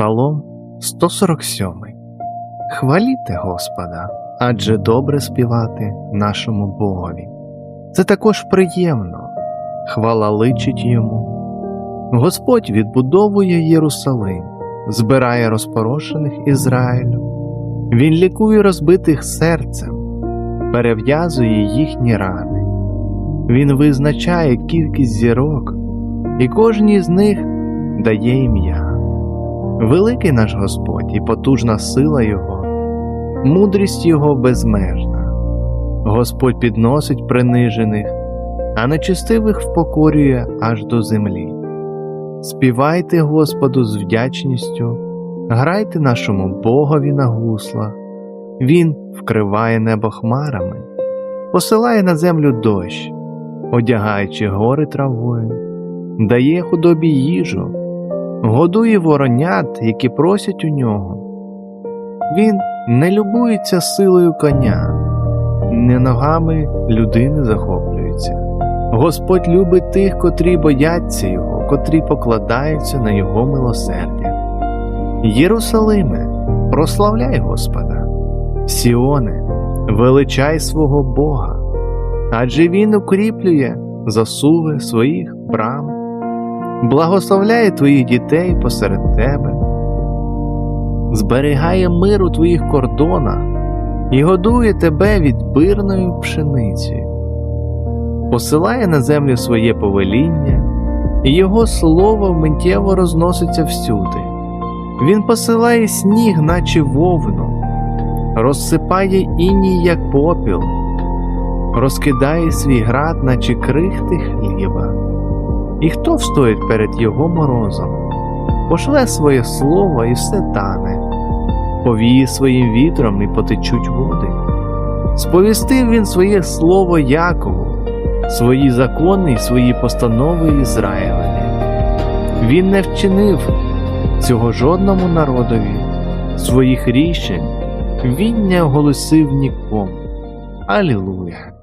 Псалом 147 Хваліте Господа, адже добре співати нашому Богові. Це також приємно, хвала личить йому. Господь відбудовує Єрусалим, збирає розпорошених Ізраїлю, Він лікує розбитих серцем, перев'язує їхні рани. Він визначає кількість зірок, і кожній з них дає ім'я. Великий наш Господь і потужна сила Його, мудрість Його безмежна. Господь підносить принижених, а нечестивих впокорює аж до землі. Співайте Господу з вдячністю, грайте нашому Богові на гуслах, Він вкриває небо хмарами, посилає на землю дощ, одягаючи гори травою, дає худобі їжу годує воронят, які просять у нього. Він не любується силою коня, не ногами людини захоплюється. Господь любить тих, котрі бояться Його, котрі покладаються на Його милосердя. Єрусалиме, прославляй Господа, Сіоне, величай свого Бога, адже Він укріплює засуви своїх брам благословляє твоїх дітей посеред тебе, зберігає мир у твоїх кордонах і годує тебе відбирною пшеницею, посилає на землю своє повеління, і Його слово миттєво розноситься всюди. Він посилає сніг, наче вовну, розсипає іній, як попіл, розкидає свій град, наче крихти хліба. І хто встоїть перед його морозом? Пошле своє слово і все тане, повіє своїм вітром і потечуть води. Сповістив він своє слово Якову, свої закони і свої постанови Ізраїлеві. Він не вчинив цього жодному народові, своїх рішень він не оголосив нікому. Алілуя!